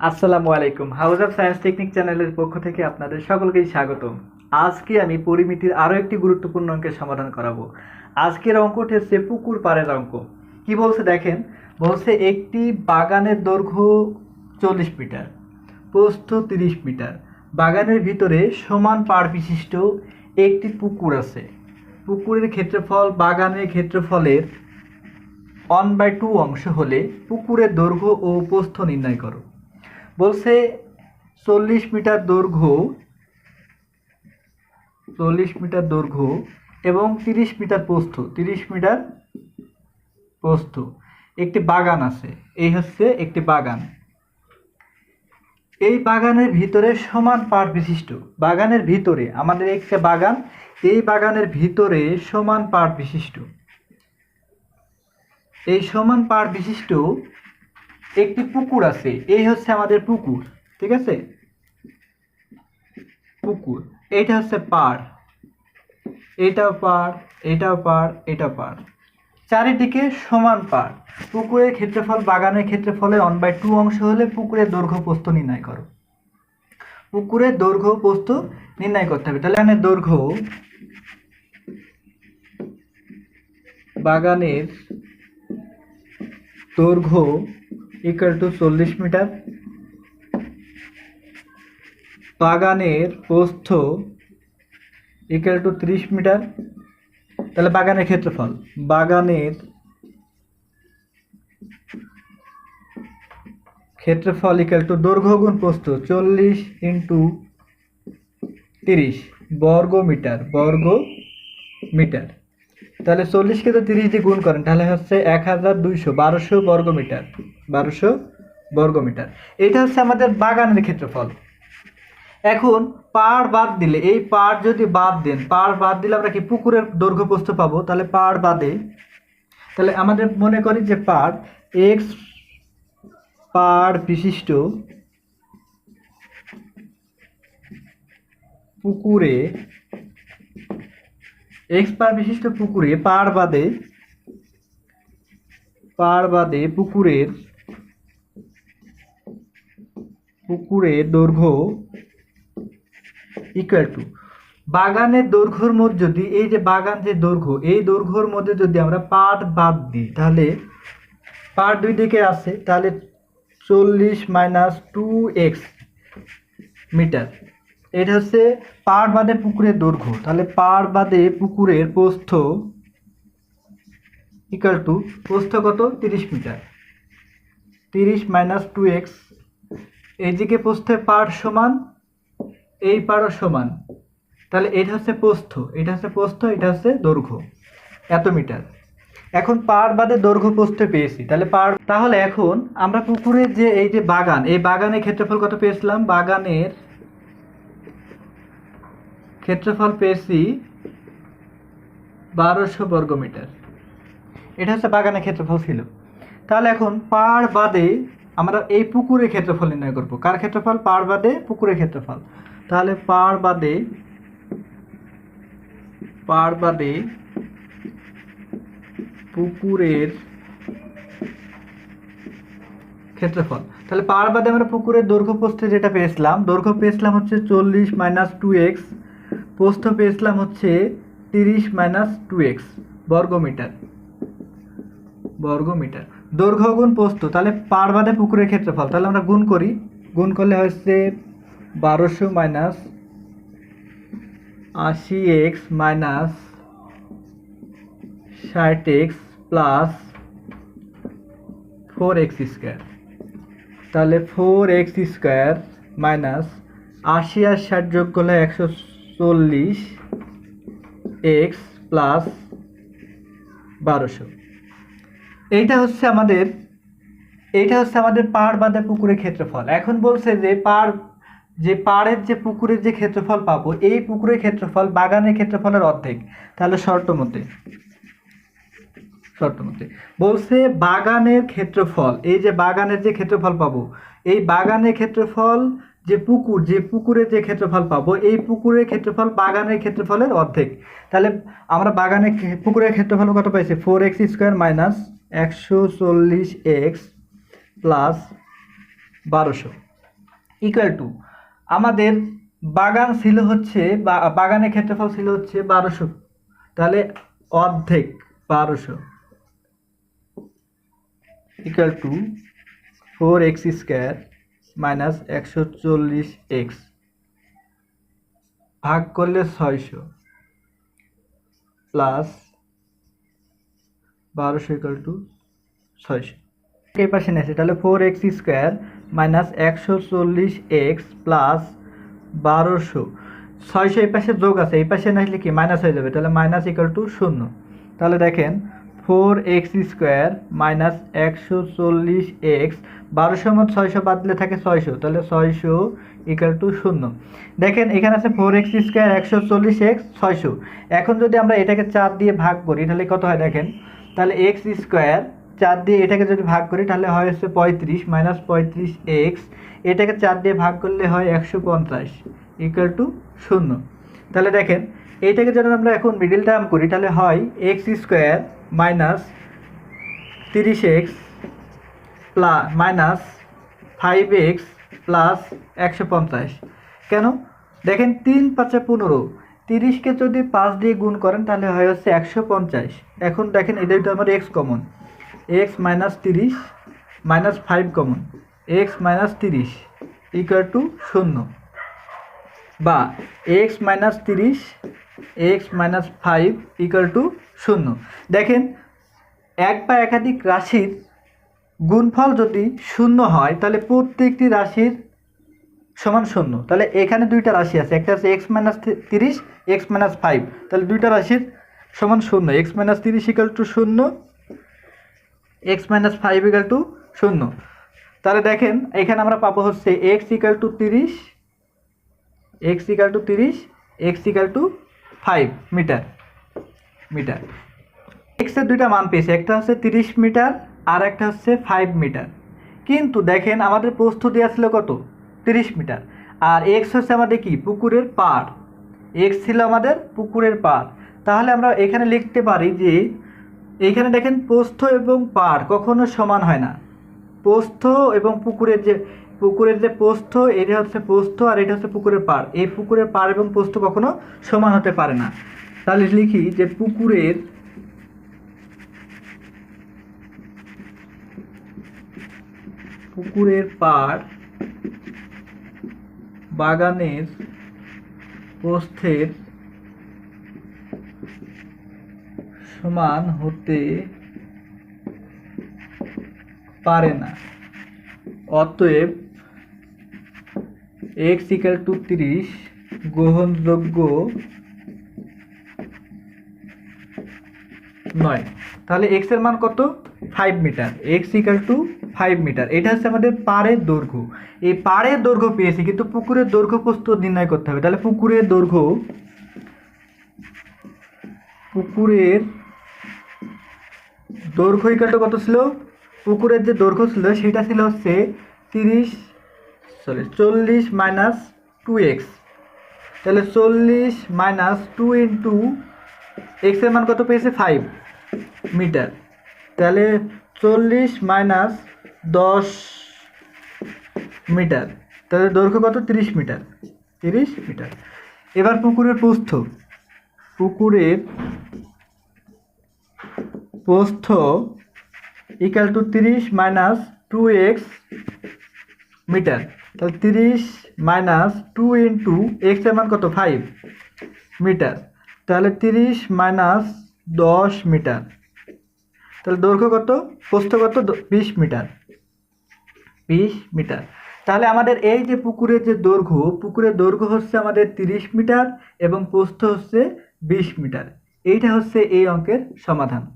আসসালামু আলাইকুম। House of science technique চ্যানেলের পক্ষ থেকে আপনাদের সকলকেই স্বাগত আজকে আমি পরিমিতির আরও একটি গুরুত্বপূর্ণ অঙ্কের সমাধান করাবো। আজকের অঙ্কটি হচ্ছে পুকুর পাড়ের অঙ্ক। কি বলছে দেখেন? বলছে একটি বাগানের দৈর্ঘ্য চল্লিশ মিটার, প্রস্থ তিরিশ মিটার। বাগানের ভিতরে সমান পাড় বিশিষ্ট একটি পুকুর আছে। পুকুরের ক্ষেত্রফল বাগানের ক্ষেত্রফলের ওয়ান বাই টু অংশ হলে পুকুরের দৈর্ঘ্য ও প্রস্থ নির্ণয় করো। বলছে চল্লিশ মিটার দৈর্ঘ্য, চল্লিশ মিটার দৈর্ঘ্য এবং তিরিশ মিটার প্রস্থ, তিরিশ মিটার প্রস্থ। একটি বাগান আছে, এই হচ্ছে একটি বাগান। এই বাগানের ভিতরে সমান পাট বিশিষ্ট। বাগানের ভিতরে, আমাদের একটা বাগান, এই বাগানের ভিতরে সমান পাট বিশিষ্ট। এই সমান পাড় বিশিষ্ট একটি পুকুর আছে, এই হচ্ছে আমাদের পুকুর, ঠিক আছে? পুকুর, এইটা হচ্ছে পাড়, এটাও পাড় এটাও পাড় এটা পাড়। চারিদিকে সমান পাড়, পুকুরের ক্ষেত্রফল, বাগানের ক্ষেত্রফলে ওয়ান বাই টু অংশ হলে পুকুরের দৈর্ঘ্য প্রস্থ নির্ণয় করো। পুকুরের দৈর্ঘ্য প্রস্থ নির্ণয় করতে হবে। তাহলে এখানে দৈর্ঘ্য বাগানের দৈর্ঘ্য ইকুয়াল টু চল্লিশ মিটার। বাগানের প্রস্থ ইকুয়াল টু তিরিশ মিটার। তাহলে বাগানের ক্ষেত্রফল বাগানের ক্ষেত্রফল ইকুয়াল টু দৈর্ঘ্য গুণ প্রস্থ, চল্লিশ ইন্টু তিরিশ, বর্গ মিটার বর্গ মিটার। তাহলে চল্লিশকে তো তিরিশ দিয়ে গুণ করেন, তাহলে হচ্ছে এক হাজার দুইশো বারোশো বর্গ মিটার। বারোশো বর্গ মিটার এটা হচ্ছে আমাদের বাগানের ক্ষেত্রফল। এখন পাড় বাদ দিলে, এই পাড় যদি বাদ দেন পাড় বাদ দিলে আমরা কি পুকুরের দৈর্ঘ্য প্রস্থ পাবো? তাহলে পাড় বাদে। তাহলে আমাদের মনে করি যে পাড় এক্স পাড় বিশিষ্ট পুকুরে এক্স পার বিশিষ্ট পুকুরে পাড় বাদে পাড় বাদে পুকুরের পুকুরের দৈর্ঘ্য ইকুয়াল টু বাগানের দৈর্ঘ্যর মধ্যে যদি, এই যে বাগান যে দৈর্ঘ্য, এই দৈর্ঘ্যর মধ্যে যদি আমরা পাট বাদ দিই, তাহলে পাট দুই দিকে আছে, তাহলে চল্লিশ মাইনাস টু এক্স মিটার এটা হচ্ছে পাড় বাদে পুকুরের দৈর্ঘ্য, তাহলে পাড় বাদে পুকুরের প্রস্থ ইকাল টু প্রস্থ কত? তিরিশ মিটার তিরিশ মাইনাস টু এক্স এইদিকে প্রস্থের পাড় সমান, এই পাড়ও সমান। তাহলে এটা হচ্ছে প্রস্থ, এটা হচ্ছে প্রস্থ, এটা হচ্ছে দৈর্ঘ্য, এত মিটার। এখন পাড় বাদে দৈর্ঘ্য প্রস্থ পেয়েছি। তাহলে পাড়, তাহলে এখন আমরা পুকুরের যে এই যে বাগান, এই বাগানের ক্ষেত্রফল কত পেয়েছিলাম? বাগানের ক্ষেত্রফল পেয়েছি বারোশো বর্গমিটার। এটা হচ্ছে বাগানের ক্ষেত্রফল ছিল। তাহলে এখন পাড় বাদে আমরা এই পুকুরের ক্ষেত্রফল নির্ণয় করব। কার ক্ষেত্রফল? পাড় বাদে পুকুরের ক্ষেত্রফল। তাহলে পাড় বাদে পাড় বাদে পুকুরের ক্ষেত্রফল। তাহলে পাড় বাদে আমরা পুকুরের দৈর্ঘ্য প্রস্থে যেটা পেয়েছিলাম, দৈর্ঘ্য পেয়েছিলাম হচ্ছে চল্লিশ মাইনাস টু এক্স, প্রস্থ পেয়েছিলাম হচ্ছে তিরিশ মাইনাস টু এক্স বর্গমিটার। বর্গমিটার। দৈর্ঘ্য গুণ প্রস্থ, তাহলে পার বাদে পুকুরের ক্ষেত্রফল, তাহলে আমরা গুণ করি। গুণ করলে হচ্ছে বারোশো মাইনাস আশি এক্স মাইনাস ষাট x plus four x square. তাহলে ফোর এক্স স্কোয়ার মাইনাস আশি আর ষাট যোগ করলে একশো চল্লিশ এক্স প্লাস বারোশো। এইটা হচ্ছে আমাদের, এইটা হচ্ছে আমাদের পাড় বাঁধা পুকুরের ক্ষেত্রফল। এখন বলছে যে পাড় যে পাড়ের যে পুকুরের যে ক্ষেত্রফল পাবো, এই পুকুরের ক্ষেত্রফল, বাগানের ক্ষেত্রফলের অর্ধেক। তাহলে শর্ত মতে শর্ত মতে। বলছে বাগানের ক্ষেত্রফল, এই যে বাগানের যে ক্ষেত্রফল পাবো, এই বাগানের ক্ষেত্রফল যে পুকুর, যে পুকুরের যে ক্ষেত্রফল পাবো, এই পুকুরের ক্ষেত্রফল বাগানের ক্ষেত্রফলের অর্ধেক। তাহলে আমরা বাগানের পুকুরের ক্ষেত্রফল কত পাইছি? ফোর এক্স স্কোয়ার মাইনাস একশো চল্লিশ এক্স প্লাস বারোশো। ইকুয়াল টু আমাদের বাগান ছিল হচ্ছে বাগানের ক্ষেত্রফল ছিল হচ্ছে বারোশো। তাহলে অর্ধেক বারোশো। Equal to four x square minus একশো চল্লিশ এক্স। ভাগ করলে ছয়শো। প্লাস বারোশো ইকাল টু ছয়শো। এই পাশে নেছে তাহলে ফোর এক্স স্কোয়ার মাইনাস একশো চল্লিশ এক্স প্লাস বারোশো। ছয়শো এই পাশে যোগ আছে, এই পাশে না আসলে কি? মাইনাস হয়ে যাবে, তাহলে মাইনাস ইকাল টু শূন্য। তাহলে দেখেন ফোর এক্স স্কোয়ার মাইনাস একশো চল্লিশ এক্স বারোশোর মধ্যে ছয়শো বাদ দিলে থাকে ছয়শো, তাহলে ছয়শো ইকুয়াল টু শূন্য। দেখেন, এখানে আছে ফোর এক্স স্কোয়ার একশো চল্লিশ এক্স, ছয়শো। এখন যদি আমরা এটাকে চার দিয়ে ভাগ করি, তাহলে কত হয় দেখেন? তাহলে এক্স স্কোয়ার চার দিয়ে এটাকে যদি ভাগ করি, তাহলে হয় হচ্ছে পঁয়ত্রিশ মাইনাস পঁয়ত্রিশ এক্স। এটাকে চার দিয়ে ভাগ করলে হয় একশো পঞ্চাশ ইকুয়াল টু শূন্য। তাহলে দেখেন এইটাকে যদি আমরা এখন মিডিল টার্ম করি, তাহলে হয় এক্স স্কোয়ার মাইনাস তিরিশ x plus minus five x plus একশো পঞ্চাশ। কেন? দেখেন তিন পাঁচে পনেরো, তিরিশকে যদি পাঁচ দিয়ে গুণ করেন, তাহলে হয় হচ্ছে একশো পঞ্চাশ। এখন দেখেন এদের তো আমার এক্স কমন এক্স মাইনাস তিরিশ minus five common x minus তিরিশ ইকুয়াল টু শূন্য। বা এক্স মাইনাস তিরিশ x minus five equal to শূন্য। দেখেন, এক বা একাধিক রাশির গুণফল যদি শূন্য হয়, তাহলে প্রত্যেকটি রাশির সমান শূন্য। তাহলে এখানে দুইটা রাশি আছে, একটা আছে এক্স মাইনাস তিরিশ এক্স মাইনাস ফাইভ তাহলে দুইটা রাশির সমান শূন্য। এক্স মাইনাস তিরিশ ইকাল টু শূন্য x minus five equal to শূন্য। তাহলে দেখেন, এখানে আমরা পাবো হচ্ছে এক্স ইকাল টু তিরিশ এক্স ইকাল টু তিরিশ x equal to five metre metre এক্সের দুইটা মান পেয়েছে, একটা হচ্ছে তিরিশ মিটার আর একটা হচ্ছে ফাইভ মিটার কিন্তু দেখেন আমাদের প্রস্থ দেওয়া ছিল কত? তিরিশ মিটার আর এক্স হচ্ছে আমাদের কি? পুকুরের পাড়। এক্স ছিল আমাদের পুকুরের পাড়। তাহলে আমরা এখানে লিখতে পারি যে এইখানে দেখেন প্রস্থ এবং পাড় কখনো সমান হয় না। প্রস্থ এবং পুকুরের যে পুকুরের যে প্রস্থ এটা হচ্ছে প্রস্থ আর এটা হচ্ছে পুকুরের পাড়। এই পুকুরের পাড় এবং প্রস্থ কখনো সমান হতে পারে না। তাহলে লিখি যে পুকুরের পুকুরের পাড় বাগানের প্রস্থের সমান হতে পারে না। অতএব এক্স ইকাল টু তিরিশ গ্রহণযোগ্য নয়। তাহলে এক্সের মান কত? Five metre x equal to five metre এটা হচ্ছে আমাদের পাড়ের দৈর্ঘ্য। এই পাড়ের দৈর্ঘ্য পেয়েছি, কিন্তু পুকুরের দৈর্ঘ্য প্রস্তুত নির্ণয় করতে হবে। তাহলে পুকুরের দৈর্ঘ্য পুকুরের দৈর্ঘ্য ইকালটা কত ছিল? পুকুরের যে দৈর্ঘ্য ছিল, সেটা ছিল হচ্ছে তিরিশ সরি, চল্লিশ মাইনাস টু এক্স তাহলে চল্লিশ মাইনাস টু ইন্টু এক্সের মান কত পেয়েছে? Five metre. তাহলে চল্লিশ মাইনাস দশ মিটার। তাহলে দৈর্ঘ্য কত? তিরিশ মিটার। তিরিশ মিটার। এবার পুকুরের প্রস্থ। পুকুরের প্রস্থ ইকাল টু তিরিশ মাইনাস টু এক্স মিটার। তাহলে তিরিশ মাইনাস টু ইন্টু এক্সের মান কত? Five metre. তাহলে তিরিশ মাইনাস দশ মিটার। তাহলে দৈর্ঘ্য কত? প্রস্থ কত? বিশ মিটার। বিশ মিটার। তাহলে আমাদের এই যে পুকুরের যে দৈর্ঘ্য, পুকুরের দৈর্ঘ্য হচ্ছে আমাদের তিরিশ মিটার এবং প্রস্থ হচ্ছে বিশ মিটার। এইটা হচ্ছে এই অঙ্কের সমাধান।